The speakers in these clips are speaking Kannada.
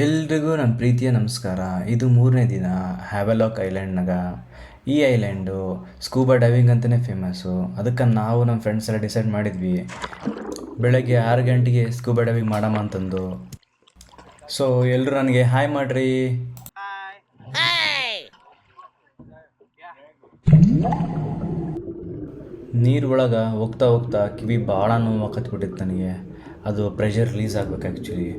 ಎಲ್ರಿಗೂ ನನ್ನ ಪ್ರೀತಿಯ ನಮಸ್ಕಾರ. ಇದು ಮೂರನೇ ದಿನ ಹ್ಯಾವೆಲಾಕ್ ಐಲ್ಯಾಂಡ್ನಾಗ. ಈ ಐಲ್ಯಾಂಡು ಸ್ಕೂಬಾ ಡೈವಿಂಗ್ ಅಂತಲೇ ಫೇಮಸ್ಸು. ಅದಕ್ಕೆ ನಾವು ನಮ್ಮ ಫ್ರೆಂಡ್ಸ್ ಎಲ್ಲ ಡಿಸೈಡ್ ಮಾಡಿದ್ವಿ, ಬೆಳಗ್ಗೆ ಆರು ಗಂಟೆಗೆ ಸ್ಕೂಬಾ ಡೈವಿಂಗ್ ಮಾಡಮ್ಮ ಅಂತಂದು. ಸೊ ಎಲ್ಲರೂ ನನಗೆ ಹಾಯ್ ಮಾಡಿರಿ. ನೀರು ಒಳಗೆ ಹೋಗ್ತಾ ಹೋಗ್ತಾ ಕಿವಿ ಭಾಳ ನೋವು ಹಾಕತ್ಬಿಟ್ಟಿತ್ತು ನನಗೆ. ಅದು ಪ್ರೆಷರ್ ರಿಲೀಸ್ ಆಗ್ಬೇಕು ಆ್ಯಕ್ಚುಲಿ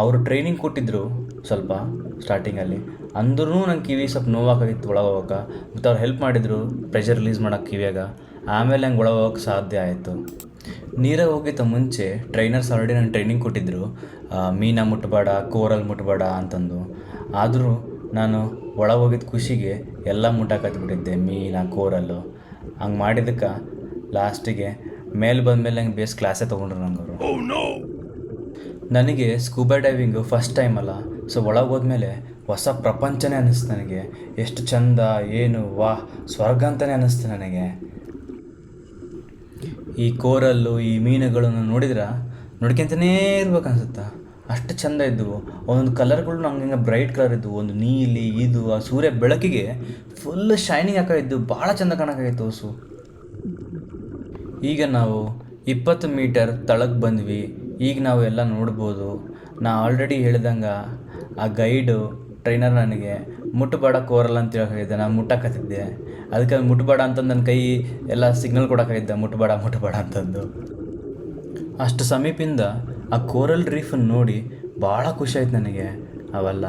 ಅವರು ಟ್ರೈನಿಂಗ್ ಕೊಟ್ಟಿದ್ದರು ಸ್ವಲ್ಪ ಸ್ಟಾರ್ಟಿಂಗಲ್ಲಿ ಅಂದ್ರೂ ನಂಗೆ ಕಿವಿ ಸ್ವಲ್ಪ ನೋವಾಗಿತ್ತು ಒಳಗೆ ಹೋಗೋಕೆ ಮತ್ತು ಅವ್ರು ಹೆಲ್ಪ್ ಮಾಡಿದರು ಪ್ರೆಷರ್ ರಿಲೀಸ್ ಮಾಡೋಕ್ಕೆ ಕಿವಿಯಾಗ. ಆಮೇಲೆ ಹಂಗೆ ಒಳಗೆ ಸಾಧ್ಯ ಆಯಿತು. ನೀರಾಗ ಹೋಗಿತ್ತ ಮುಂಚೆ. ಟ್ರೈನರ್ಸ್ ಆಲ್ರೆಡಿ ನಂಗೆ ಟ್ರೈನಿಂಗ್ ಕೊಟ್ಟಿದ್ದರು ಮೀನ ಮುಟ್ಬೇಡ, ಕೋರಲ್ ಮುಟ್ಬೇಡ ಅಂತಂದು. ಆದರೂ ನಾನು ಒಳಗೆ ಹೋಗಿದ್ದ ಖುಷಿಗೆ ಎಲ್ಲ ಮುಟ್ಟಾಕತ್ಬಿಟ್ಟಿದ್ದೆ ಮೀನ, ಕೋರಲ್ಲು. ಹಂಗೆ ಮಾಡಿದ್ದಕ್ಕೆ ಲಾಸ್ಟಿಗೆ ಮೇಲೆ ಬಂದಮೇಲೆ ಹಂಗೆ ಬೇಸ್ ಕ್ಲಾಸೇ ತೊಗೊಂಡ್ರು ನಂಗೆ ಅವರು. ನನಗೆ ಸ್ಕೂಬಾ ಡೈವಿಂಗು ಫಸ್ಟ್ ಟೈಮ್ ಅಲ್ಲ. ಸೊ ಒಳಗೆ ಹೋದ್ಮೇಲೆ ಹೊಸ ಪ್ರಪಂಚನೇ ಅನ್ನಿಸ್ತು ನನಗೆ. ಎಷ್ಟು ಚಂದ, ಏನು ವಾಹ್ ಸ್ವರ್ಗ ಅಂತಲೇ ಅನ್ನಿಸ್ತು ನನಗೆ. ಈ ಕೋರಲ್ಲು, ಈ ಮೀನುಗಳನ್ನು ನೋಡಿದ್ರೆ ನೋಡ್ಕೊಂತನೇ ಇರ್ಬೇಕು ಅನ್ಸುತ್ತೆ? ಅಷ್ಟು ಚಂದ ಇದ್ದವು ಒಂದೊಂದು ಕಲರ್ಗಳು ನಂಗೆ ಹಿಂಗೆ ಬ್ರೈಟ್ ಕಲರ್ ಇದ್ದವು ಒಂದು ನೀಲಿ, ಇದು, ಆ ಸೂರ್ಯ ಬೆಳಕಿಗೆ ಫುಲ್ ಶೈನಿಂಗ್ ಹಾಕಿದ್ದು ಭಾಳ ಚಂದ ಕಾಣಕ್ಕಾಗಿತ್ತು ಹೊಸು. ಈಗ ನಾವು ಇಪ್ಪತ್ತು ಮೀಟರ್ ತಳಕ್ಕೆ ಬಂದ್ವಿ. ಈಗ ನಾವು ಎಲ್ಲ ನೋಡ್ಬೋದು. ನಾ ಆಲ್ರೆಡಿ ಹೇಳ್ದಂಗೆ ಆ ಗೈಡು ಟ್ರೈನರ್ ನನಗೆ ಮುಟ್ಟಬೇಡ ಕೋರಲ್ಲ ಅಂತ ಹೇಳಿದ್ದೆ. ನಾನು ಮುಟ್ಟಕತ್ತಿದ್ದೆ. ಅದಕ್ಕೆ ಅದು ಮುಟ್ಟಬೇಡ ಅಂತಂದು ನನ್ನ ಕೈ ಎಲ್ಲ ಸಿಗ್ನಲ್ ಕೊಡೋಕ್ಕಾಗಿದ್ದೆ ಮುಟ್ಟಬೇಡ ಮುಟ್ಟಬೇಡ ಅಂತಂದು. ಅಷ್ಟು ಸಮೀಪಿಂದ ಆ ಕೋರಲ್ ರೀಫನ್ನು ನೋಡಿ ಭಾಳ ಖುಷಿ ಆಯ್ತು ನನಗೆ. ಅವೆಲ್ಲ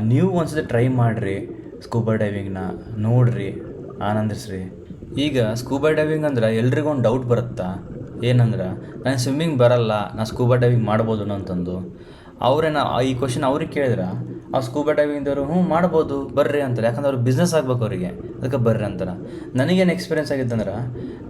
ನೀವು ಒಂದ್ಸತಿ ಟ್ರೈ ಮಾಡಿರಿ ಸ್ಕೂಬಾ ಡೈವಿಂಗ್ನ ನೋಡಿರಿ, ಆನಂದಿಸ್ರಿ. ಈಗ ಸ್ಕೂಬಾ ಡೈವಿಂಗ್ ಅಂದ್ರೆ ಎಲ್ರಿಗೂ ಒಂದು ಡೌಟ್ ಬರುತ್ತಾ? ಏನಂದ್ರೆ ನನಗೆ ಸ್ವಿಮ್ಮಿಂಗ್ ಬರಲ್ಲ, ನಾನು ಸ್ಕೂಬಾ ಡೈವಿಂಗ್ ಮಾಡ್ಬೋದು ಅಂತಂದು. ಅವ್ರೇನ, ಈ ಕ್ವಶನ್ ಅವ್ರಿಗೆ ಕೇಳಿದ್ರೆ, ಆ ಸ್ಕೂಬಾ ಡೈವಿಂಗ್ದವರು ಹ್ಞೂ ಮಾಡ್ಬೋದು, ಬರ್ರಿ ಅಂತಾರೆ. ಯಾಕಂದ್ರೆ ಅವ್ರು ಬಿಸ್ನೆಸ್ ಆಗ್ಬೇಕು ಅವರಿಗೆ. ಅದಕ್ಕೆ ಬರ್ರಿ ಅಂತಾರೆ. ನನಗೇನು ಎಕ್ಸ್ಪೀರಿಯನ್ಸ್ ಆಗಿತ್ತಂದ್ರೆ,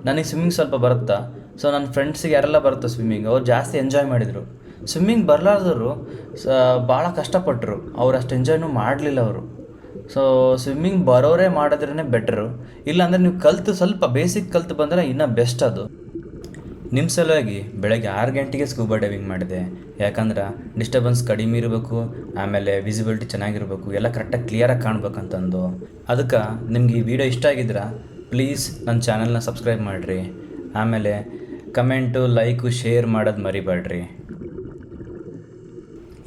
ನನಗೆ ಸ್ವಿಮ್ಮಿಂಗ್ ಸ್ವಲ್ಪ ಬರುತ್ತಾ? ಸೊ ನನ್ನ ಫ್ರೆಂಡ್ಸಿಗೆ ಯಾರೆಲ್ಲ ಬರುತ್ತೆ ಸ್ವಿಮ್ಮಿಂಗ್ ಅವ್ರು ಜಾಸ್ತಿ ಎಂಜಾಯ್ ಮಾಡಿದರು. ಸ್ವಿಮ್ಮಿಂಗ್ ಬರಲಾರ್ದವರು, ಸ ಭಾಳ ಕಷ್ಟಪಟ್ಟರು ಅವ್ರು ಅಷ್ಟು ಎಂಜಾಯ್ನೂ ಮಾಡಲಿಲ್ಲ ಅವರು. ಸೊ ಸ್ವಿಮ್ಮಿಂಗ್ ಬರೋರೇ ಮಾಡಿದ್ರೇ ಬೆಟ್ರು ಇಲ್ಲಾಂದರೆ ನೀವು ಕಲ್ತು ಸ್ವಲ್ಪ ಬೇಸಿಕ್ ಕಲ್ತು ಬಂದರೆ ಇನ್ನೂ ಬೆಸ್ಟ್ ಅದು. ನಿಮ್ಮ ಸಲುವಾಗಿ ಬೆಳಗ್ಗೆ ಆರು ಗಂಟೆಗೆ ಸ್ಕೂಬಾ ಡೈವಿಂಗ್ ಮಾಡಿದೆ. ಯಾಕಂದ್ರೆ ಡಿಸ್ಟರ್ಬೆನ್ಸ್ ಕಡಿಮೆ ಇರಬೇಕು, ಆಮೇಲೆ ವಿಸಿಬಿಲಿಟಿ ಚೆನ್ನಾಗಿರಬೇಕು, ಎಲ್ಲ ಕರೆಕ್ಟಾಗಿ ಕ್ಲಿಯರಾಗಿ ಕಾಣ್ಬೇಕಂತಂದು. ಅದಕ್ಕೆ ನಿಮ್ಗೆ ಈ ವಿಡಿಯೋ ಇಷ್ಟ ಆಗಿದ್ರೆ ಪ್ಲೀಸ್ ನನ್ನ ಚಾನಲ್ನ ಸಬ್ಸ್ಕ್ರೈಬ್ ಮಾಡಿರಿ. ಆಮೇಲೆ ಕಮೆಂಟು ಲೈಕು ಶೇರ್ ಮಾಡೋದು ಮರಿಬೇಡ್ರಿ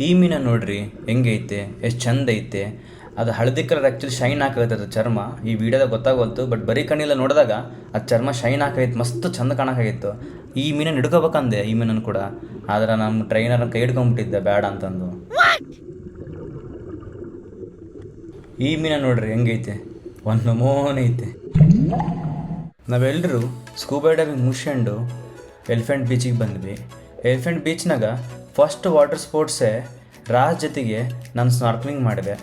ಈ ಮೀನ ನೋಡ್ರಿ ಹೆಂಗೈತೆ ಎಷ್ಟು ಚಂದ ಐತೆ. ಅದು ಹಳದಿ ಕಲರ್ ಆ್ಯಕ್ಚುಲಿ ಶೈನ್ ಹಾಕೈತೆ ಅದು ಚರ್ಮ. ಈ ವಿಡಿಯೋದಾಗ ಗೊತ್ತಾಗೋಲ್ತು ಬಟ್ ಬರೀ ಕಣ್ಣಿಲ್ಲ ನೋಡಿದಾಗ ಅದು ಚರ್ಮ ಶೈನ್ ಹಾಕೈತೆ ಮಸ್ತ್ ಚಂದ ಕಾಣಕ್ಕಾಗಿತ್ತು ಈ ಮೀನನ್ನು ಹಿಡ್ಕೋಬೇಕಂದೆ, ಈ ಮೀನನ್ನು ಕೂಡ. ಆದ್ರೆ ನಮ್ಮ ಟ್ರೈನರ್ನ ಕೈ ಹಿಡ್ಕೊಂಬಿಟ್ಟಿದ್ದೆ ಬ್ಯಾಡ ಅಂತಂದು. ಈ ಮೀನ ನೋಡ್ರಿ, ಹೆಂಗೈತೆ? ಒಂದು ನಮೂನೆ ಐತೆ. ನಾವೆಲ್ಲರೂ ಸ್ಕೂಬಾ ಡೈವಿಂಗ್ ಮುಗಿಸ್ಕೊಂಡು ಎಲಿಫೆಂಟ್ ಬೀಚಿಗೆ ಬಂದ್ವಿ. ಎಲಿಫೆಂಟ್ ಬೀಚ್ನಾಗ ಫಸ್ಟ್ ವಾಟರ್ ಸ್ಪೋರ್ಟ್ಸೇ ರಾಜ್ ಜೊತೆಗೆ ನಾನು ಸ್ನಾರ್ಕ್ಲಿಂಗ್ ಮಾಡಿದೆ.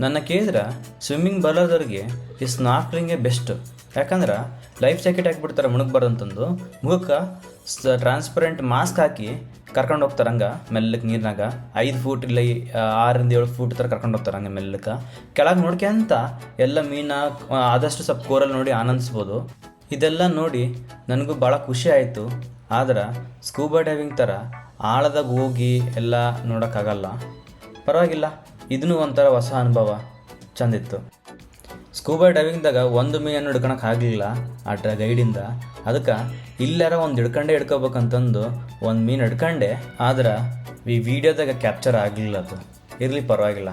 ನನ್ನ ಕೇಳಿದ್ರೆ ಸ್ವಿಮ್ಮಿಂಗ್ ಬರೋದವ್ರಿಗೆ ಈ ಸ್ನಾರ್ಕ್ಲಿಂಗೇ ಬೆಸ್ಟ್ ಯಾಕಂದ್ರೆ ಲೈಫ್ ಜಾಕೆಟ್ ಹಾಕಿಬಿಡ್ತಾರೆ ಮುಳುಗ್ಬಾರ್ದು ಅಂತಂದು ಮುಖಕ್ಕೆ ಟ್ರಾನ್ಸ್ಪರೆಂಟ್ ಮಾಸ್ಕ್ ಹಾಕಿ ಕರ್ಕೊಂಡು ಹೋಗ್ತಾರೆ ಹಂಗೆ ಮೆಲ್ಲಕ್ಕೆ ನೀರಿನಾಗ. ಐದು ಫೂಟ್ ಇಲ್ಲ ಈ, ಆ, ಆರರಿಂದ ಏಳು ಫೂಟ್ ಥರ ಕರ್ಕೊಂಡು ಹೋಗ್ತಾರೆ ಹಂಗೆ ಮೆಲ್ಲಕ್ಕೆ. ಕೆಳಗೆ ನೋಡ್ಕೊಂತ ಎಲ್ಲ ಮೀನ ಆದಷ್ಟು ಸ್ವಲ್ಪ ಕೋರಲ್ಲಿ ನೋಡಿ ಆನಂದಿಸ್ಬೋದು. ಇದೆಲ್ಲ ನೋಡಿ ನನಗೂ ಭಾಳ ಖುಷಿ ಆಯಿತು. ಆದ್ರೆ ಸ್ಕೂಬಾ ಡೈವಿಂಗ್ ಥರ ಆಳದಾಗ ಹೋಗಿ ಎಲ್ಲ ನೋಡೋಕ್ಕಾಗಲ್ಲ. ಪರವಾಗಿಲ್ಲ ಇದನ್ನೂ ಒಂಥರ ಹೊಸ ಅನುಭವ. ಚಂದಿತ್ತು. ಸ್ಕೂಬಾ ಡೈವಿಂಗ್ದಾಗ ಒಂದು ಮೀನನ್ನು ಹಿಡ್ಕೊಳಕ್ಕೆ ಆಗಲಿಲ್ಲ, ಆ ಡ್ರ ಗೈಡಿಂದ. ಅದಕ್ಕೆ ಇಲ್ಲಾರ ಒಂದು ಹಿಡ್ಕೊಂಡೇ ಹಿಡ್ಕೋಬೇಕಂತಂದು ಒಂದು ಮೀನು ಹಿಡ್ಕೊಂಡೆ, ಆದ್ರೆ ಈ ವಿಡಿಯೋದಾಗ ಕ್ಯಾಪ್ಚರ್ ಆಗಲಿಲ್ಲ ಅದು. ಇರಲಿ ಪರವಾಗಿಲ್ಲ.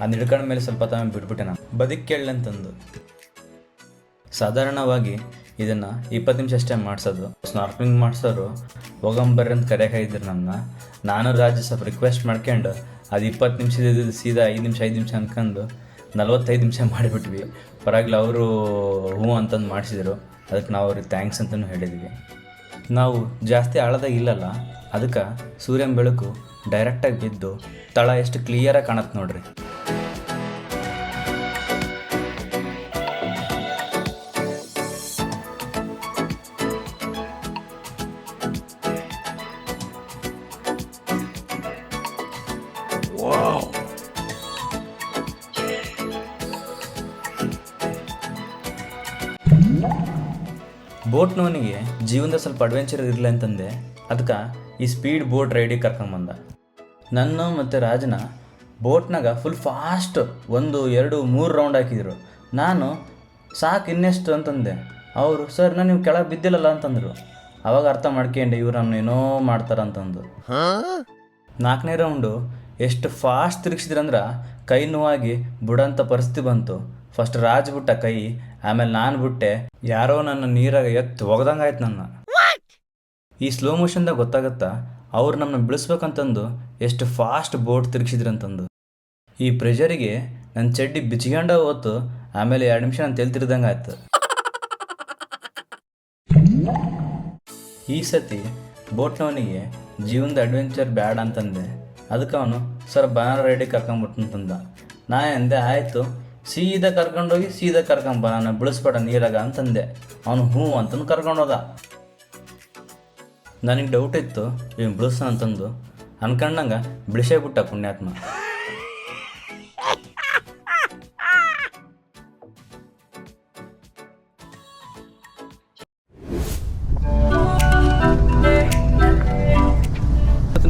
ಅದನ್ನ ಹಿಡ್ಕೊಂಡ ಮೇಲೆ ಸ್ವಲ್ಪ ತಮ್ಮ ಬಿಟ್ಬಿಟ್ಟೆ ನಾನು. ಬದುಕಿ ಅಂತಂದು. ಸಾಧಾರಣವಾಗಿ ಇದನ್ನು ಇಪ್ಪತ್ತು ನಿಮಿಷ ಅಷ್ಟೇ ಮಾಡಿಸೋದು. ಸ್ನಾರ್ಕ್ಲಿಂಗ್ ಮಾಡಿಸೋರು ಹೋಗಂಬರ್ರಿ ಅಂತ ಕರೆ ಇದ್ರು ನನ್ನ. ನಾನು ರಾಜು ಸ್ವಲ್ಪ ರಿಕ್ವೆಸ್ಟ್ ಮಾಡ್ಕೊಂಡು ಅದು ಇಪ್ಪತ್ತು ನಿಮಿಷದ ಸೀದಾ ಐದು ನಿಮಿಷ ಐದು ನಿಮಿಷ ಅನ್ಕೊಂಡು ನಲ್ವತ್ತೈದು ನಿಮಿಷ ಮಾಡಿಬಿಟ್ವಿ. ಪರವಾಗಿಲ್ಲ, ಅವರು ಹೂ ಅಂತಂದು ಮಾಡಿಸಿದರು. ಅದಕ್ಕೆ ನಾವು ಅವ್ರಿಗೆ ಥ್ಯಾಂಕ್ಸ್ ಅಂತಲೂ ಹೇಳಿದ್ವಿ. ನಾವು ಜಾಸ್ತಿ ಆಳದಾಗ ಇಲ್ಲಲ್ಲ, ಅದಕ್ಕೆ ಸೂರ್ಯನ ಬೆಳಕು ಡೈರೆಕ್ಟಾಗಿ ಬಿದ್ದು ತಳ ಎಷ್ಟು ಕ್ಲಿಯರಾಗಿ ಕಾಣತ್ತೆ ನೋಡ್ರಿ. ಬೋಟ್ನವನಿಗೆ ಜೀವನದ ಸ್ವಲ್ಪ ಅಡ್ವೆಂಚರ್ ಇರಲಿ ಅಂತಂದೆ. ಅದಕ್ಕೆ ಈ ಸ್ಪೀಡ್ ಬೋಟ್ ರೈಡಿಗೆ ಕರ್ಕೊಂಬಂದ ನನ್ನ ಮತ್ತು ರಾಜನ ಬೋಟ್ನಾಗ ಫುಲ್ ಫಾಸ್ಟ್ ಒಂದು, ಎರಡು, ಮೂರು ರೌಂಡ್ ಹಾಕಿದ್ರು. ನಾನು ಸಾಕು ಇನ್ನೆಷ್ಟು ಅಂತಂದೆ. ಅವರು, ಸರ್, ನಾನು ನೀವು ಕೆಳಗೆ ಬಿದ್ದಿಲ್ಲಲ್ಲ ಅಂತಂದರು. ಅವಾಗ ಅರ್ಥ ಮಾಡ್ಕೊಂಡೆ ಇವ್ರು ನನ್ನ ಏನೋ ಮಾಡ್ತಾರಂತಂದು ನಾಲ್ಕನೇ ರೌಂಡು ಎಷ್ಟು ಫಾಸ್ಟ್ ತಿರುಗಿಸಿದ್ರಂದ್ರೆ ಕೈ ನೋವಾಗಿ ಬಿಡೋಂಥ ಪರಿಸ್ಥಿತಿ ಬಂತು. ಫಸ್ಟ್ ರಾಜ್ ಬಿಟ್ಟ ಕೈ ಆಮೇಲೆ ನಾನು ಬಿಟ್ಟೆ, ಯಾರೋ ನನ್ನ ನೀರಾಗ ಎತ್ತು ಒಗ್ದಂಗೆ ಆಯ್ತು ನನ್ನ. ಈ ಸ್ಲೋ ಮೋಷನ್ದಾಗ ಗೊತ್ತಾಗತ್ತಾ, ಅವ್ರು ನಮ್ಮನ್ನ ಬಿಳಿಸ್ಬೇಕಂತಂದು ಎಷ್ಟು ಫಾಸ್ಟ್ ಬೋಟ್ ತಿರುಗಿಸಿದ್ರಂತಂದು. ಈ ಪ್ರೆಷರಿಗೆ ನನ್ನ ಚಡ್ಡಿ ಬಿಚ್ಕೊಂಡ ಹೋತು ಆಮೇಲೆ ಎರಡು ನಿಮಿಷ ನಾನು ತೆಲ್ತಿರ್ದಂಗೆ ಆಯ್ತು ಈ ಸತಿ ಬೋಟ್ನವನಿಗೆ ಜೀವನದ ಅಡ್ವೆಂಚರ್ ಬ್ಯಾಡ ಅಂತಂದೆ. ಅದಕ್ಕೆ ಅವನು, ಸರ್ ಬನಾನ ರೈಡಿಗೆ ಕರ್ಕೊಂಬಿಟ್ಟಂತಂದ ನಾ ಎಂದೆ, ಆಯಿತು ಸೀದಾ ಕರ್ಕೊಂಡೋಗಿ ಸೀದಾ ಕರ್ಕೊಂಬ ನಾನು ಬಿಳಿಸ್ಬೇಡ ನೀರಾಗ ಅಂತಂದೆ. ಅವನು ಹ್ಞೂ ಅಂತಂದು ಕರ್ಕೊಂಡೋದ. ನನಗೆ ಡೌಟ್ ಇತ್ತು, ಇವ್ನು ಬಿಳಿಸ ಅಂತಂದು. ಅನ್ಕೊಂಡಂಗೆ ಬಿಳಿಸೇ ಬಿಟ್ಟ ಪುಣ್ಯಾತ್ಮ.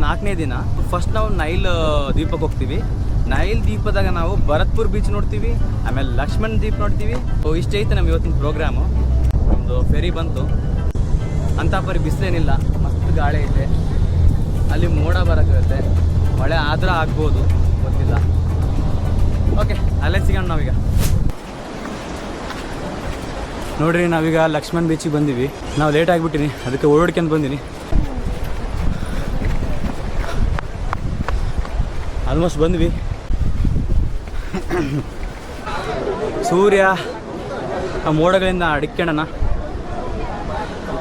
ನಾಲ್ಕನೇ ದಿನ ಫಸ್ಟ್ ನಾವು ನೈಲ್ ದೀಪಕ್ಕೆ ಹೋಗ್ತೀವಿ. ನೈಲ್ ದೀಪದಾಗ ನಾವು ಭರತ್ಪುರ್ ಬೀಚ್ ನೋಡ್ತೀವಿ, ಆಮೇಲೆ ಲಕ್ಷ್ಮಣ್ ದ್ವೀಪ್ ನೋಡ್ತೀವಿ. ಸೊ ಇಷ್ಟೇ ಐತೆ ನಮ್ಮ ಇವತ್ತಿನ ಪ್ರೋಗ್ರಾಮು ಒಂದು ಫೆರಿ ಬಂತು. ಅಂತ ಪರಿ ಬಿಸಿಲೇನಿಲ್ಲ, ಮಸ್ತ್ ಗಾಳಿ ಐತೆ. ಅಲ್ಲಿ ಮೋಡ ಬರೋಕ್ಕಿರುತ್ತೆ ಮಳೆ ಆದ್ರೆ ಆಗ್ಬೋದು, ಗೊತ್ತಿಲ್ಲ. ಓಕೆ ಅಲ್ಲೇ ಸಿಗೋಣ ನಾವೀಗ. ನೋಡ್ರಿ, ನಾವೀಗ ಲಕ್ಷ್ಮಣ್ ಬೀಚಿಗೆ ಬಂದೀವಿ. ನಾವು ಲೇಟ್ ಆಗಿಬಿಟ್ಟಿನಿ, ಅದಕ್ಕೆ ಓಡಾಡ್ಕೊಂಡು ಬಂದೀನಿ. ಆಲ್ಮೋಸ್ಟ್ ಬಂದ್ವಿ. ಸೂರ್ಯ, ಆ ಮೋಡಗಳಿಂದ ಅಡಿಕೆಣ್ಣ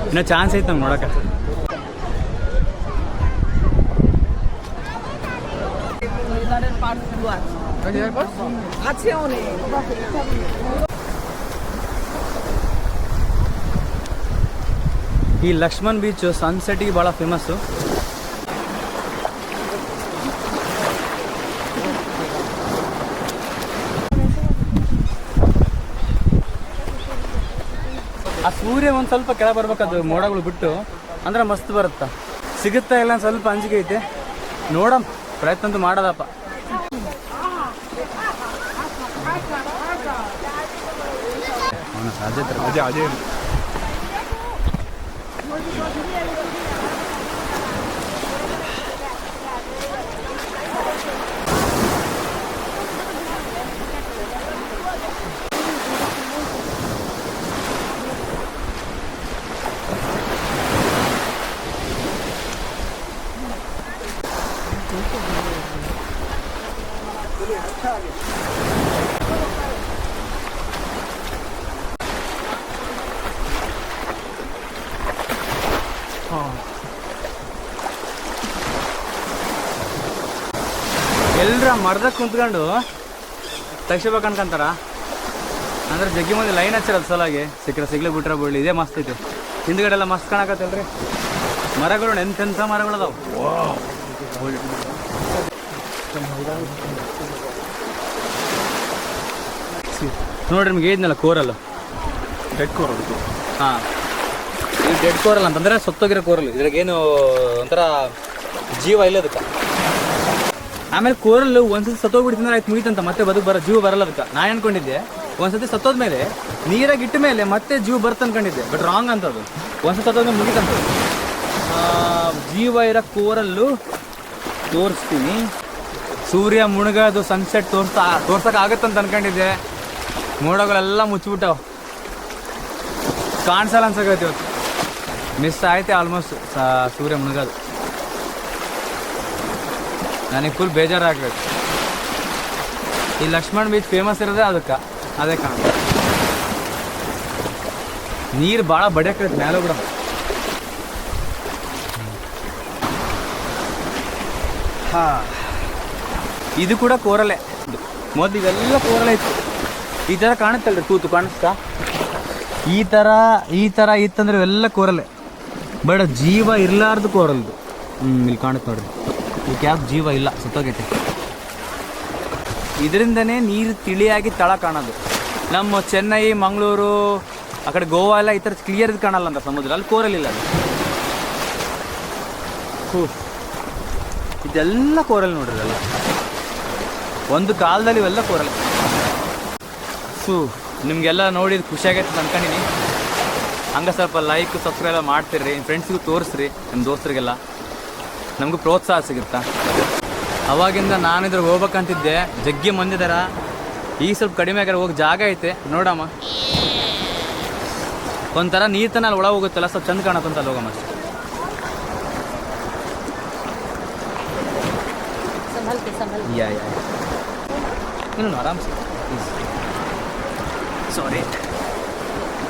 ಇನ್ನೂ ಚಾನ್ಸ್ ಐತೆ ನಂಗೆ ನೋಡೋಕೆ ಈ ಲಕ್ಷ್ಮಣ್ ಬೀಚ್ ಸನ್ಸೆಟ್ಟಿಗೆ ಭಾಳ ಫೇಮಸ್ಸು ಸೂರ್ಯ ಒಂದು ಸ್ವಲ್ಪ ಕೆಳ ಬರ್ಬೇಕದು ಮೋಡಗಳು ಬಿಟ್ಟು. ಅಂದ್ರೆ ಮಸ್ತ್ ಬರುತ್ತ? ಸಿಗುತ್ತಾ ಇಲ್ಲ ಅಂತ ಸ್ವಲ್ಪ ಅಂಜಿಕೆ ಐತೆ. ನೋಡಮ್ ಪ್ರಯತ್ನ ಮಾಡದಪ್ಪ. ಸಾಧ್ಯತೆ ಎಲ್ಲರ ಮರದಾಗ ಕುಂತ್ಕೊಂಡು ತಕ್ಷಬೇಕು ಅನ್ಕಂತಾರ ಅಂದ್ರೆ ಜಗ್ಗಿ ಮಂದಿ ಲೈನ್ ಹಚ್ಚಿರೋದು ಸಲಾಗಿ ಸಿಕ್ಕರೆ ಸಿಗ್ಲಿ ಬಿಟ್ರೆ ಬಿಡ್ಲಿ ಇದೇ ಮಸ್ತ್ ಐತಿ. ಹಿಂದ್ಗಡೆ ಎಲ್ಲ ಮಸ್ತ್ ಕಾಣಕತ್ತಲ್ರಿ. ಮರಗಳು, ಎಂತೆಂಥ ಮರಗಳು ಅದಾವು. ನೋಡ್ರಿ ನಿಮ್ಗೆ ಹೇಳಿದ್ನಲ್ಲ ಕೋರಲ್ ಡೆಡ್ ಕೋರಲ್ ಹಾಂ. ಇದು ಡೆಡ್ ಕೋರಲ್ ಅಂತಂದ್ರೆ ಸತ್ತೋಗಿರೋ ಕೋರಲ್ ಇದ್ರಾಗೇನು ಒಂಥರ ಜೀವ ಇಲ್ಲ ಅದಕ್ಕೆ. ಆಮೇಲೆ ಕೋರಲ್ ಒಂದ್ಸತಿ ಸತ್ತೋಗ್ಬಿಡ್ತೀನಿ ಆಯ್ತು ಮುಗಿತಂತ. ಮತ್ತೆ ಬದುಕು ಬರೋ ಜೀವ ಬರಲ್ಲ ಅದಕ್ಕೆ. ನಾನು ಅನ್ಕೊಂಡಿದ್ದೆ ಒಂದ್ಸತಿ ಸತ್ತೋದ್ಮೇಲೆ ನೀರಾಗಿ ಇಟ್ಟ ಮೇಲೆ ಮತ್ತೆ ಜೀವ ಬರುತ್ತೆ ಅನ್ಕೊಂಡಿದ್ದೆ. ಬಟ್ ರಾಂಗ್ ಅಂತ ಅದು ಒಂದ್ಸತಿ ಸತ್ತೋದ್ಮೇಲೆ ಮುಗಿತಂತ ಜೀವ ಇರೋ ಕೋರಲ್ಲು ತೋರಿಸ್ತೀನಿ. ಸೂರ್ಯ ಮುಳುಗೋದು ಸನ್ಸೆಟ್ ತೋರ್ಸ್ತಾ ಅಂತ ಅನ್ಕೊಂಡಿದ್ದೆ. ಮೋಡಗಳೆಲ್ಲ ಮುಚ್ಚಿಬಿಟ್ಟವು. ಕಾಣಿಸಲ್ಲ ಅನ್ಸಕೈತಿ ಇವತ್ತು. ಮಿಸ್ ಆಯ್ತೆ ಆಲ್ಮೋಸ್ಟ್ ಸೂರ್ಯ ಮುಳುಗೋದು. ನನಗೆ ಫುಲ್ ಬೇಜಾರಾಗ್ಬೇಕು. ಈ ಲಕ್ಷ್ಮಣ್ ಬೀಚ್ ಫೇಮಸ್ ಇರೋದೇ ಅದಕ್ಕೆ. ಅದೇ ಕಾಣ ನೀರು ಭಾಳ ಬಡಿಯಕ್ಕೆ ಮೇಲೆ ಬಿಡ ಇದು ಕೂಡ ಕೋರಲೆ. ಮೊದಲು ಇವೆಲ್ಲ ಕೋರಲೆ ಇತ್ತು. ಈ ಥರ ಕಾಣುತ್ತಲ್ರಿ, ತೂತು ಕಾಣಿಸ್ತಾ ಈ ಥರ ಈ ಥರ ಇತ್ತಂದ್ರೆ ಇವೆಲ್ಲ ಕೋರಲೆ. ಬಟ್ ಜೀವ ಇರಲಾರ್ದು ಕೋರಲ್ದು ಹ್ಞೂ ಇಲ್ಲಿ ಕಾಣುತ್ತೆ ನೋಡ್ರಿ. ಇದಕ್ಕೆ ಕ್ಯಾಬ್ ಜೀವ ಇಲ್ಲ, ಸುತ್ತೋಗೈತೆ. ಇದರಿಂದನೇ ನೀರು ತಿಳಿಯಾಗಿ ತಳ ಕಾಣೋದು. ನಮ್ಮ ಚೆನ್ನೈ, ಮಂಗಳೂರು, ಆ ಕಡೆ ಗೋವಾ ಎಲ್ಲ ಈ ಥರ ಕ್ಲಿಯರ್ ಕಾಣಲ್ಲ ಅಂತ ಸಮುದ್ರ. ಅಲ್ಲಿ ಕೋರಲಿಲ್ಲ ಅದು. ಹೂ ಇದೆಲ್ಲ ಕೋರಲ್ ನೋಡ್ರಿ ಎಲ್ಲ ಒಂದು ಕಾಲದಲ್ಲಿ ಇವೆಲ್ಲ ಕೋರಲ್ ಸು, ನಿಮಗೆಲ್ಲ ನೋಡಿದ ಖುಷಿ ಆಗೈತೆ ಅಂತ ಅನ್ಕೊಂಡಿನಿ. ಹಂಗೆ ಸ್ವಲ್ಪ ಲೈಕ್ ಸಬ್ಸ್ಕ್ರೈಬ್ ಎಲ್ಲ ನಿಮ್ಮ ಫ್ರೆಂಡ್ಸ್ಗೂ ತೋರಿಸ್ರಿ ನಿಮ್ಮ ದೋಸ್ತರಿಗೆಲ್ಲ. ನಮಗೂ ಪ್ರೋತ್ಸಾಹ ಸಿಗುತ್ತಾ? ಅವಾಗಿಂದ ನಾನು ಇದ್ರಾಗ ಹೋಗ್ಬೇಕಂತಿದ್ದೆ. ಜಗ್ಗಿ ಮಂದಿದಾರ ಈಗ ಸ್ವಲ್ಪ ಕಡಿಮೆ ಆಗ್ಯಾರ ಹೋಗಿ ಜಾಗ ಐತೆ. ನೋಡಮ್ಮ. ಒಂಥರ ನೀರು ತನ ಅಲ್ಲಿ ಒಳಗೆ ಹೋಗುತ್ತಲ್ಲ, ಸ್ವಲ್ಪ ಚಂದ ಕಾಣತ್ತಂತ ಅಲ್ಲಿ ಹೋಗಮ್ಮ ಅಷ್ಟೇ. ಸಂಭಲ್ ಸಂಭಲ್ ಯಾ ಯಾ ಇನ್ನು ಆರಾಮ್ ಪ್ಲೀಸ್ ಸಾರಿ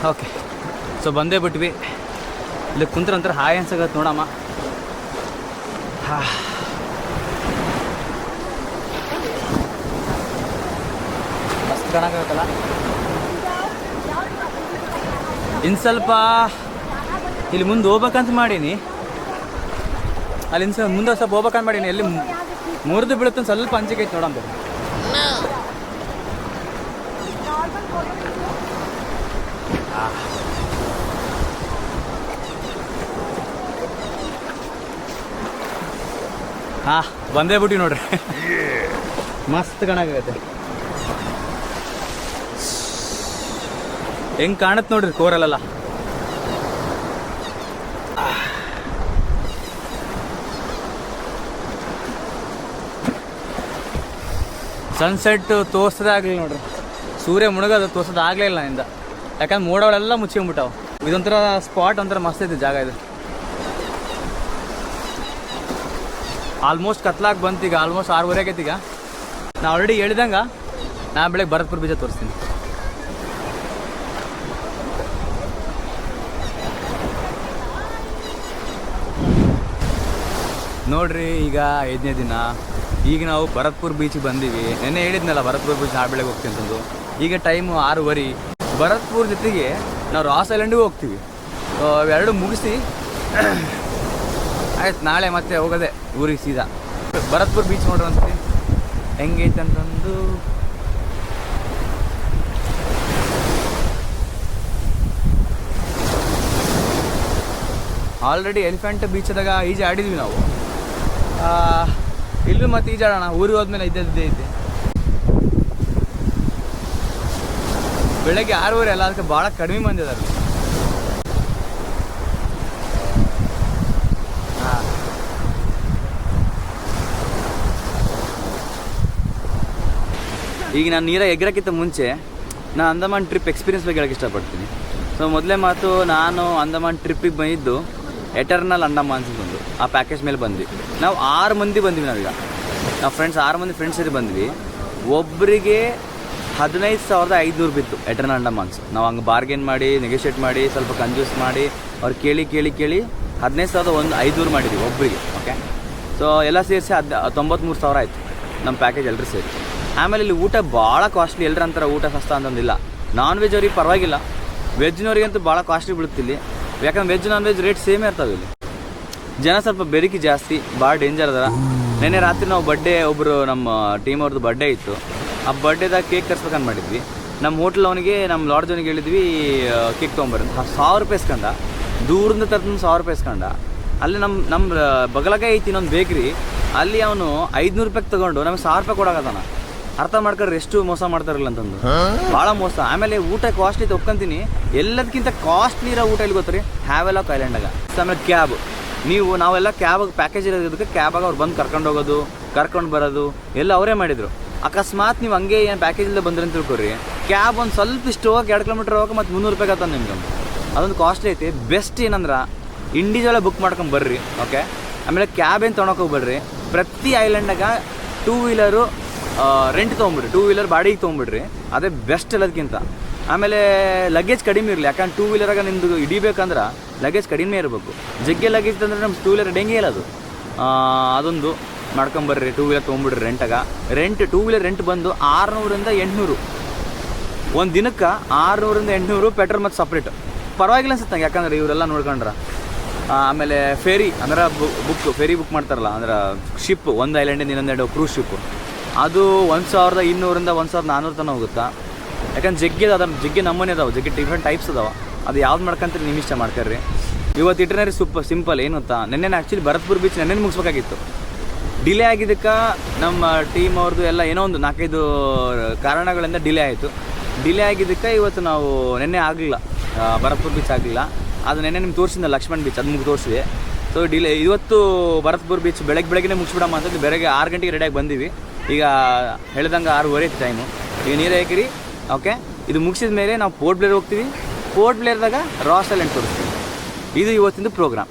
ಓಕೆ ಸೊ ಬಂದೇ ಬಿಟ್ವಿ. ಇಲ್ಲಿ ಕುಂತ್ರ ನಂತರ ಹಾಯ್ ಅನ್ಸಾಗತ್ತೆ ನೋಡಮ್ಮ. ಹಾ. ಬಸ್ ಕಾಣಕ್ಕಾಗತ್ತಲ್ಲ ಇನ್ನು ಸ್ವಲ್ಪ ಇಲ್ಲಿ ಮುಂದೆ ಹೋಗ್ಬೇಕಂತ ಮಾಡೀನಿ. ಅಲ್ಲಿ ಇನ್ನು ಸ್ವಲ್ಪ ಮುಂದೆ ಸ್ವಲ್ಪ ಹೋಗ್ಬೇಕಂತ ಮಾಡೀನಿ. ಎಲ್ಲಿ ಮುರಿದು ಬೀಳುತ್ತೆ ಸ್ವಲ್ಪ ಅಂಜಿಕೆ ಐತೆ ನೋಡಂಬ ಹಾ ಬಂದೇ ಬಿಟ್ಟಿ ನೋಡ್ರಿ. ಮಸ್ತ್ ಕಣಾಗತ್ತೆ ಹೆಂಗ್ ಕಾಣತ್ ನೋಡ್ರಿ ಕೋರಲ್ಲೆಲ್ಲ? ಸನ್ಸೆಟ್ ತೋರ್ಸದೇ ಆಗಲಿಲ್ಲ ನೋಡ್ರಿ. ಸೂರ್ಯ ಮುಳುಗೋದು ತೋರ್ಸೋದು ಆಗಲೇ ಇಲ್ಲ ಇಂದ ಯಾಕಂದ್ರೆ ಮೋಡಗಳೆಲ್ಲ ಮುಚ್ಕೊಂಡ್ಬಿಟ್ಟಾವ ಇದೊಂಥರ ಸ್ಪಾಟ್ ಒಂಥರ ಮಸ್ತ್ ಐತಿ ಜಾಗ ಇದು. ಆಲ್ಮೋಸ್ಟ್ ಕತ್ಲಾಗಿ ಬಂತು ಈಗ ಆಲ್ಮೋಸ್ಟ್ ಆರೂವರೆ ಆಗೈತಿ ಈಗ. ನಾ ಆಲ್ರೆಡಿ ಹೇಳಿದಂಗೆ, ನಾ ಬೆಳಗ್ಗೆ ಭರತ್ಪುರ ಬೀಜ ತೋರಿಸ್ತೀನಿ. ನೋಡ್ರಿ, ಈಗ ಐದನೇ ದಿನ. ಈಗ ನಾವು ಭರತ್ಪುರ್ ಬೀಚಿಗೆ ಬಂದೀವಿ. ನೆನ್ನೆ ಹೇಳಿದ್ನಲ್ಲ ಭರತ್ಪುರ್ ಬೀಚ್ ನಾ ಬೆಳಗ್ಗೆ ಹೋಗ್ತೀನಿ ಅಂತಂದು. ಈಗ ಟೈಮು ಆರೂವರೆ. ಭರತ್ಪುರ್ ಜೊತೆಗೆ ನಾವು ರಾಸ್ ಐಲ್ಯಾಂಡಿಗೂ ಹೋಗ್ತೀವಿ. ಅವೆರಡು ಮುಗಿಸಿ, ಆಯ್ತು, ನಾಳೆ ಮತ್ತೆ ಹೋಗೋದೆ ಊರಿಗೆ ಸೀದಾ. ಭರತ್ಪುರ್ ಬೀಚ್ ನೋಡ್ರಿ ಒಂದ್ಸತಿ ಹೆಂಗೈತೆ ಅಂತಂದು. ಆಲ್ರೆಡಿ ಎಲಿಫೆಂಟ್ ಬೀಚ್ದಾಗ ಈಜಿ ಆಡಿದ್ವಿ ನಾವು. ಇಲ್ಲೂ ಮತ್ತೆ ಈಜಾಡೋಣ ಊರಿಗೆ ಹೋದ್ಮೇಲೆ ಇದ್ದೇ ಐತೆ. ಬೆಳಗ್ಗೆ ಆರೂವರೆ ಅಲ್ಲ ಅದಕ್ಕೆ ಭಾಳ ಕಡಿಮೆ ಬಂದಿದ್ದಾರೆ ಈಗ ನಾನು ನೀರ ಎಗ್ರಕ್ಕಿಂತ ಮುಂಚೆ ನಾನು ಅಂಡಮಾನ್ ಟ್ರಿಪ್ ಎಕ್ಸ್ಪೀರಿಯನ್ಸ್ ಬಗ್ಗೆ ಹೇಳಕ್ಕೆ ಇಷ್ಟಪಡ್ತೀನಿ. ಸೊ ಮೊದಲೇ ಮಾತು ನಾನು ಅಂಡಮಾನ್ ಟ್ರಿಪ್ಪಿಗೆ ಬಂದಿದ್ದು ಎಟರ್ನಲ್ ಅಂಡಮಾನ್ಸ್ ಬಂದು ಆ ಪ್ಯಾಕೇಜ್ ಮೇಲೆ ಬಂದ್ವಿ. ನಾವು ಆರು ಮಂದಿ ಬಂದ್ವಿ ನಾವೀಗ. ನಾವು ಫ್ರೆಂಡ್ಸ್ ಆರು ಮಂದಿ ಫ್ರೆಂಡ್ಸ್ ಸೇರಿ ಬಂದ್ವಿ. ಒಬ್ಬರಿಗೆ ಹದಿನೈದು ಸಾವಿರದ ಐದುನೂರು ಬಿತ್ತು ಎಟರ್ನಲ್ ಅಂಡಮಾನ್ಸ್ ನಾವು ಹಂಗೆ ಬಾರ್ಗೇನ್ ಮಾಡಿ ನೆಗೋಷಿಯೇಟ್ ಮಾಡಿ, ಸ್ವಲ್ಪ ಕನ್ಫ್ಯೂಸ್ ಮಾಡಿ, ಅವ್ರು ಕೇಳಿ ಕೇಳಿ ಕೇಳಿ ಹದಿನೈದು ಸಾವಿರದ ಒಂದು ಐದುನೂರು ಮಾಡಿದ್ವಿ ಒಬ್ಬರಿಗೆ ಓಕೆ ಸೊ ಎಲ್ಲ ಸೇರಿಸಿ ಹದ್ ತೊಂಬತ್ತ್ಮೂರು ಸಾವಿರ ಆಯಿತು ನಮ್ಮ ಪ್ಯಾಕೇಜ್ ಎಲ್ಲರೂ ಸೇರಿ. ಆಮೇಲೆ ಇಲ್ಲಿ ಊಟ ಭಾಳ ಕಾಸ್ಟ್ಲಿ ಎಲ್ಲರ ಊಟ ಸಸ್ತ ಅಂತಂದಿಲ್ಲ. ನಾನ್ ವೆಜ್ ಅವ್ರಿಗೆ ಪರವಾಗಿಲ್ಲ. ವೆಜ್ನವ್ರಿಗಂತೂ ಭಾಳ ಕಾಸ್ಟ್ಲಿ ಬೀಳುತ್ತಿಲ್ಲಿ ಯಾಕಂದ್ರೆ veg non veg rate same ಇರ್ತಾವೆ ಇಲ್ಲಿ. ಜನ ಸ್ವಲ್ಪ ಬೆರಿಕೆ ಜಾಸ್ತಿ ಭಾಳ ಡೇಂಜರ್ ಅದಾರ. ನೆನ್ನೆ ರಾತ್ರಿ ನಾವು ಬರ್ಡೆ ಒಬ್ಬರು ನಮ್ಮ ಟೀಮ್ ಅವ್ರದ್ದು ಬರ್ಡೆ ಇತ್ತು. ಆ ಬರ್ಡೇದಾಗ ಕೇಕ್ ತರ್ಸ್ಬೇಕಂತ ಮಾಡಿದ್ವಿ. ನಮ್ಮ ಹೋಟ್ಲ್ ಅವನಿಗೆ ನಮ್ಮ ಲಾಡ್ಜ್ ಅವನಿಗೆ ಹೇಳಿದ್ವಿ ಕೇಕ್ ತೊಗೊಂಬರ್ ಅಂತ. ಸಾವಿರ ರೂಪಾಯಿ ಇಸ್ಕೊಂಡ ದೂರದಿಂದ ತರ್ತು ಸಾವಿರ ರೂಪಾಯಿ ಇಸ್ಕೊಂಡ ಅಲ್ಲಿ ನಮ್ಮ ನಮ್ಮ ಬಗಲಾಗ ಐತಿ ಇನ್ನೊಂದು ಬೇಕ್ರಿ ಅಲ್ಲಿ ಅವನು ಐದುನೂರು ರೂಪಾಯಿಗೆ ತಗೊಂಡು ನಮಗೆ ಸಾವಿರ ರೂಪಾಯಿ ಕೊಡಾಕತ್ತಾನ ಅರ್ಥ ಮಾಡ್ಕೊಂಡ್ರೆ ಎಷ್ಟು ಮೋಸ ಮಾಡ್ತಾರಲ್ಲ ಅಂತಂದು. ಭಾಳ ಮೋಸ. ಆಮೇಲೆ ಊಟ ಕಾಸ್ಟ್ಲಿ ಒಪ್ಕೊಂತೀನಿ. ಎಲ್ಲದಕ್ಕಿಂತ ಕಾಸ್ಟ್ಲಿ ಇರೋ ಊಟ ಇಲ್ಲಿ ಗೊತ್ತ್ರಿ ಆಫ್ ಐಲ್ಯಾಂಡಾಗ ಆಮೇಲೆ ಕ್ಯಾಬ್ ನೀವು ನಾವೆಲ್ಲ ಕ್ಯಾಬ್ ಪ್ಯಾಕೇಜ್ ಇರೋದಕ್ಕೆ ಕ್ಯಾಬಾಗ ಅವ್ರು ಬಂದು ಕರ್ಕೊಂಡು ಹೋಗೋದು, ಕರ್ಕೊಂಡು ಬರೋದು, ಎಲ್ಲ ಅವರೇ ಮಾಡಿದರು. ಅಕಸ್ಮಾತ್ ನೀವು ಹಂಗೆ ಏನು ಪ್ಯಾಕೇಜಿಂದ ಬಂದ್ರಿ ಅಂತ ತಿಳ್ಕೊರಿ ಕ್ಯಾಬ್ ಒಂದು ಸ್ವಲ್ಪ ಇಷ್ಟು ಹೋಗಕ್ಕೆ ಎರಡು ಕಿಲೋಮೀಟ್ರ್ ಹೋಗಕ್ಕೆ ಮತ್ತು ಮುನ್ನೂರು ರೂಪಾಯಿ ಆಗ್ತದೆ ನಿಮ್ಗೆ. ಅದೊಂದು ಕಾಸ್ಟ್ಲಿ ಐತಿ. ಬೆಸ್ಟ್ ಏನಂದ್ರೆ ಇಂಡಿವಿಜುವಲ್ ಬುಕ್ ಮಾಡ್ಕೊಂಡು ಬರ್ರಿ ಓಕೆ ಆಮೇಲೆ ಕ್ಯಾಬ್ ಏನು ತೊಗೊಳಕ್ಕೆ ಬರ್ರಿ ಪ್ರತಿ ಐಲ್ಯಾಂಡಾಗ ಟೂ ವೀಲರು ರೆಂಟ್ ತೊಗೊಂಬಿಡ್ರಿ ಟೂ ವೀಲರ್ ಬಾಡಿಗೆ ತೊಗೊಂಬಿಡ್ರಿ, ಅದೇ ಬೆಸ್ಟ್ ಎಲ್ಲದಕ್ಕಿಂತ ಆಮೇಲೆ ಲಗೇಜ್ ಕಡಿಮೆ ಇರಲಿ, ಯಾಕಂದ್ರೆ ಟೂ ವೀಲರಾಗ ನಿಮ್ದು ಹಿಡಿಬೇಕಂದ್ರೆ ಲಗೇಜ್ ಕಡಿಮೆ ಇರಬೇಕು. ಜಗ್ಗೆ ಲಗೇಜ್ ಅಂದ್ರೆ ನಮ್ಮ ಟೂ ವೀಲರ್ ಡೆಂಗೆ ಇಲ್ಲ ಅದು. ಅದೊಂದು ಮಾಡ್ಕೊಂಬರ್ರಿ ಟೂ ವೀಲರ್ ತೊಗೊಂಬಿಡ್ರಿ ರೆಂಟಾಗ ರೆಂಟ್ ಟೂ ವೀಲರ್ ರೆಂಟ್ ಬಂದು ಆರುನೂರಿಂದ ಎಂಟುನೂರು. ಒಂದು ದಿನಕ್ಕೆ ಆರುನೂರಿಂದ ಎಂಟುನೂರು ಪೆಟ್ರೋಲ್ ಮತ್ತು ಸಪ್ರೇಟ್ ಪರವಾಗಿಲ್ಲ ಅನ್ಸುತ್ತೆ ಯಾಕಂದ್ರೆ ಇವರೆಲ್ಲ ನೋಡ್ಕೊಂಡ್ರೆ. ಆಮೇಲೆ ಫೇರಿ ಅಂದ್ರೆ ಬುಕ್ ಫೇರಿ ಬುಕ್ ಮಾಡ್ತಾರಲ್ಲ, ಅಂದ್ರೆ ಶಿಪ್ ಒಂದು ಐಲ್ಯಾಂಡಿಂದ ಇನ್ನೊಂದೆರಡು ಕ್ರೂಸ್ ಶಿಪ್ ಅದು ಒಂದು ಸಾವಿರದ ಇನ್ನೂರಿಂದ ಒಂದು ಸಾವಿರದ ನಾನ್ನೂರು ತನಕ ಹೋಗುತ್ತಾ? ಯಾಕಂದ್ರೆ ಜಗ್ಗಿ ಅದ ಜಗ್ಗಿ ನಮೂನೆ ಅದಾವೆ, ಜಗ್ಗಿ ಡಿಫ್ರೆಂಟ್ ಟೈಪ್ಸ್ ಅದಾವೆ. ಅದು ಯಾವ್ದು ಮಾಡ್ಕೊಂತೀರಿ ನಿಮ್ಮ ಇಷ್ಟ ಮಾಡ್ತೀರಿ ಇವತ್ತು ಇಟ್ರನರಿ ಸೂಪ್ ಸಿಂಪಲ್ ಏನು ಗೊತ್ತಾ? ನೆನ್ನೆ ಆ್ಯಕ್ಚುಲಿ ಭರತ್ಪುರ್ ಬೀಚ್ ನೆನ್ನೆ ಮುಗಿಸ್ಬೇಕಾಗಿತ್ತು. ಡಿಲೇ ಆಗಿದ್ದಕ್ಕೆ ನಮ್ಮ ಟೀಮ್ ಅವ್ರದ್ದು ಎಲ್ಲ ಏನೋ ಒಂದು ನಾಲ್ಕೈದು ಕಾರಣಗಳಿಂದ ಡಿಲೇ ಆಯಿತು. ಡಿಲೇ ಆಗಿದ್ದಕ್ಕೆ ಇವತ್ತು ನಾವು ನಿನ್ನೆ ಆಗಲಿಲ್ಲ. ಭರತ್ಪುರ್ ಬೀಚ್ ಆಗಲಿಲ್ಲ. ಅದು ನೆನ್ನೆ ನಿಮ್ಗೆ ತೋರಿಸಿದ ಲಕ್ಷ್ಮಣ್ ಬೀಚ್ ಅದು ಮುಗಿ ತೋರಿಸಿದೆ ಸೊ ಡಿಲೇ ಇವತ್ತು ಭರತ್ಪುರ್ ಬೀಚ್ ಬೆಳಗ್ಗೆ ಬೆಳಗ್ಗೆ ಮುಗಿಸ್ಬಿಡಮ್ಮ ಅಂತಂದು ಬೆಳಗ್ಗೆ ಆರು ಗಂಟೆಗೆ ರೆಡಿಯಾಗಿ ಬಂದೀವಿ. ಈಗ ಹೇಳ್ದಂಗೆ ಆರೂವರೆ ಐತೆ ಟೈಮು ಈಗ ನೀರು ಹಾಕಿರಿ ಓಕೆ ಇದು ಮುಗಿಸಿದ ಮೇಲೆ ನಾವು ಪೋರ್ಟ್ ಬ್ಲೇರ್ ಹೋಗ್ತೀವಿ. ಪೋರ್ಟ್ ಬ್ಲೇರ್ದಾಗ ರಾಸ್ ಐಲ್ಯಾಂಡ್ ತೋರಿಸ್ತೀವಿ. ಇದು ಇವತ್ತಿಂದು ಪ್ರೋಗ್ರಾಮ್